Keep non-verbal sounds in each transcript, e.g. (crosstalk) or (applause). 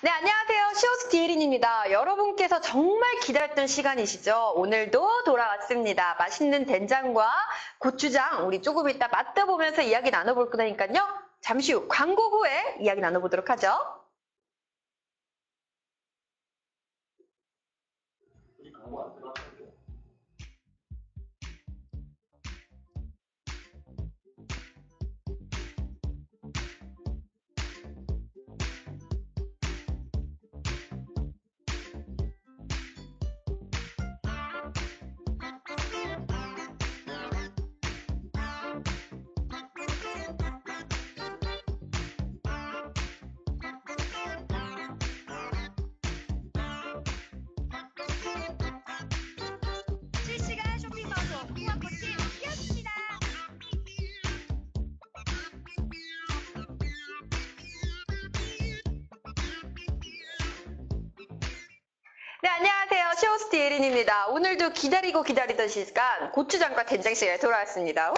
네, 안녕하세요. 시오스 디에린입니다. 여러분께서 정말 기다렸던 시간이시죠? 오늘도 돌아왔습니다. 맛있는 된장과 고추장, 우리 조금 이따 맛다보면서 이야기 나눠볼 거니까요. 잠시 후 광고 후에 이야기 나눠보도록 하죠. 네, 안녕하세요. 시오스 디에린입니다. 오늘도 기다리고 기다리던 시간, 고추장과 된장 시간에 돌아왔습니다. 와!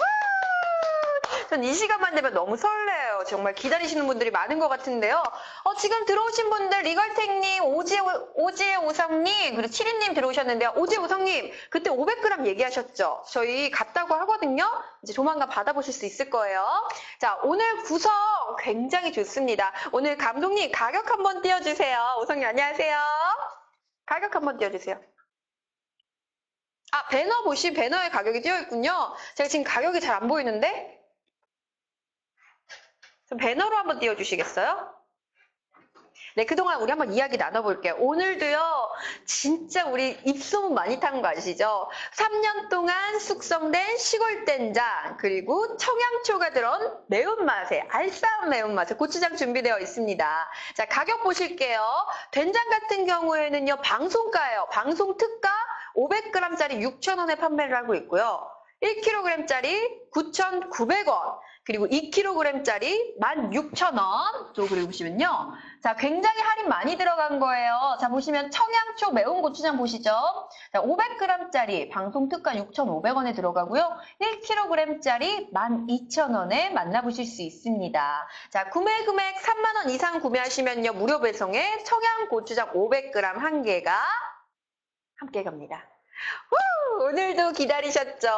전이 시간만 되면 너무 설레요. 정말 기다리시는 분들이 많은 것 같은데요. 어, 지금 들어오신 분들, 리걸탱님, 오지혜, 오지혜 오성님, 그리고 치리님 들어오셨는데요. 오지혜 오성님, 그때 500g 얘기하셨죠? 저희 갔다고 하거든요. 이제 조만간 받아보실 수 있을 거예요. 자, 오늘 구성 굉장히 좋습니다. 오늘 감독님 가격 한번 띄워주세요. 오성님 안녕하세요. 가격 한번 띄워주세요. 아, 배너 보시, 배너에 가격이 띄어 있군요. 제가 지금 가격이 잘 안 보이는데? 좀 배너로 한번 띄워주시겠어요? 네, 그동안 우리 한번 이야기 나눠볼게요. 오늘도요, 진짜 우리 입소문 많이 탄 거 아시죠? 3년 동안 숙성된 시골 된장, 그리고 청양초가 들어온 매운맛에, 알싸한 매운맛에 고추장 준비되어 있습니다. 자, 가격 보실게요. 된장 같은 경우에는요, 방송가예요. 방송 특가 500g짜리 6,000원에 판매를 하고 있고요. 1kg짜리 9,900원, 그리고 2kg짜리 16,000원. 또 그리고 보시면요. 자, 굉장히 할인 많이 들어간 거예요. 자, 보시면 청양초 매운 고추장 보시죠. 자, 500g짜리 방송 특가 6,500원에 들어가고요. 1kg짜리 12,000원에 만나보실 수 있습니다. 자, 구매 금액 3만 원 이상 구매하시면요. 무료 배송에 청양 고추장 500g 한 개가 함께 갑니다. 후, 오늘도 기다리셨죠?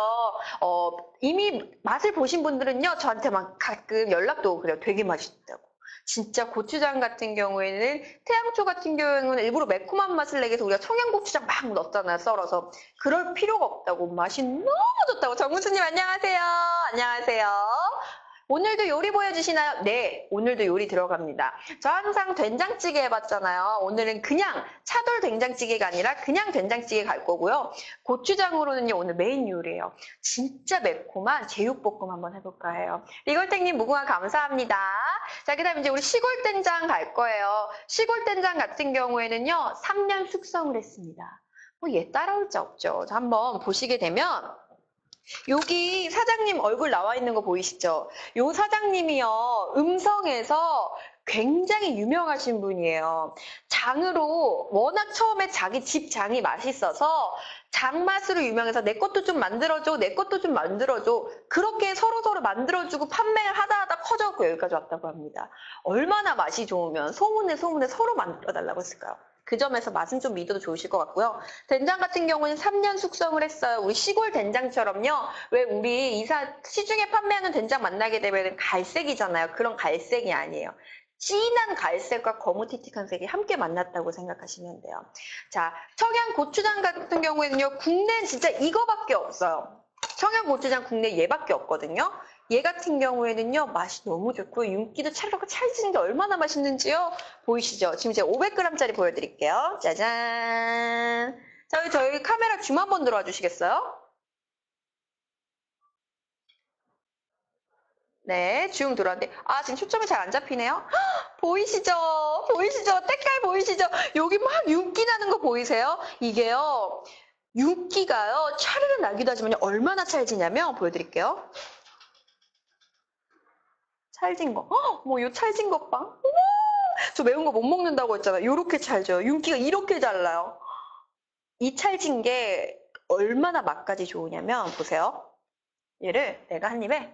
어, 이미 맛을 보신 분들은요, 저한테만 가끔 연락도 그래요. 되게 맛있다고. 진짜 고추장 같은 경우에는 태양초 같은 경우에는 일부러 매콤한 맛을 내기 위해서 우리가 청양고추장 막 넣었잖아요, 썰어서. 그럴 필요가 없다고. 맛이 너무 좋다고. 정무수님 안녕하세요. 안녕하세요. 오늘도 요리 보여주시나요? 네, 오늘도 요리 들어갑니다. 저 항상 된장찌개 해봤잖아요. 오늘은 그냥 차돌 된장찌개가 아니라 그냥 된장찌개 갈 거고요. 고추장으로는요, 오늘 메인 요리예요. 진짜 매콤한 제육볶음 한번 해볼까 해요. 리걸땡님 무궁화 감사합니다. 자, 그 다음에 이제 우리 시골 된장 갈 거예요. 시골 된장 같은 경우에는요, 3년 숙성을 했습니다. 뭐 얘 따라올 자 없죠. 자, 한번 보시게 되면 여기 사장님 얼굴 나와 있는 거 보이시죠? 요 사장님이요, 음성에서 굉장히 유명하신 분이에요. 장으로 워낙 처음에 자기 집 장이 맛있어서 장맛으로 유명해서 내 것도 좀 만들어줘, 내 것도 좀 만들어줘. 그렇게 서로서로 만들어주고 판매를 하다 하다 커져갖고 여기까지 왔다고 합니다. 얼마나 맛이 좋으면 소문에 소문에 서로 만들어달라고 했을까요? 그 점에서 맛은 좀 믿어도 좋으실 것 같고요. 된장 같은 경우는 3년 숙성을 했어요. 우리 시골 된장처럼요. 왜 우리 이사 시중에 판매하는 된장 만나게 되면 갈색이잖아요. 그런 갈색이 아니에요. 진한 갈색과 거무튀틱한 색이 함께 만났다고 생각하시면 돼요. 자, 청양 고추장 같은 경우에는요. 국내는 진짜 이거밖에 없어요. 청양 고추장 국내 얘밖에 없거든요. 얘 같은 경우에는요, 맛이 너무 좋고, 윤기도 찰르고 찰지는 게 얼마나 맛있는지요? 보이시죠? 지금 제가 500g짜리 보여드릴게요. 짜잔. 자, 저희 카메라 줌 한번 들어와 주시겠어요? 네, 줌 들어왔는데, 아, 지금 초점이 잘 안 잡히네요? 헉, (gasps) 보이시죠? 보이시죠? 때깔 보이시죠? 여기 막 윤기 나는 거 보이세요? 이게요, 윤기가요, 차르르 나기도 하지만 얼마나 찰지냐면, 보여드릴게요. 찰진 거. 뭐, 요 찰진 것 봐. 어머! 저 매운 거 못 먹는다고 했잖아요. 요렇게 찰져요. 윤기가 이렇게 잘 나요. 이 찰진 게 얼마나 맛까지 좋으냐면, 보세요. 얘를 내가 한 입에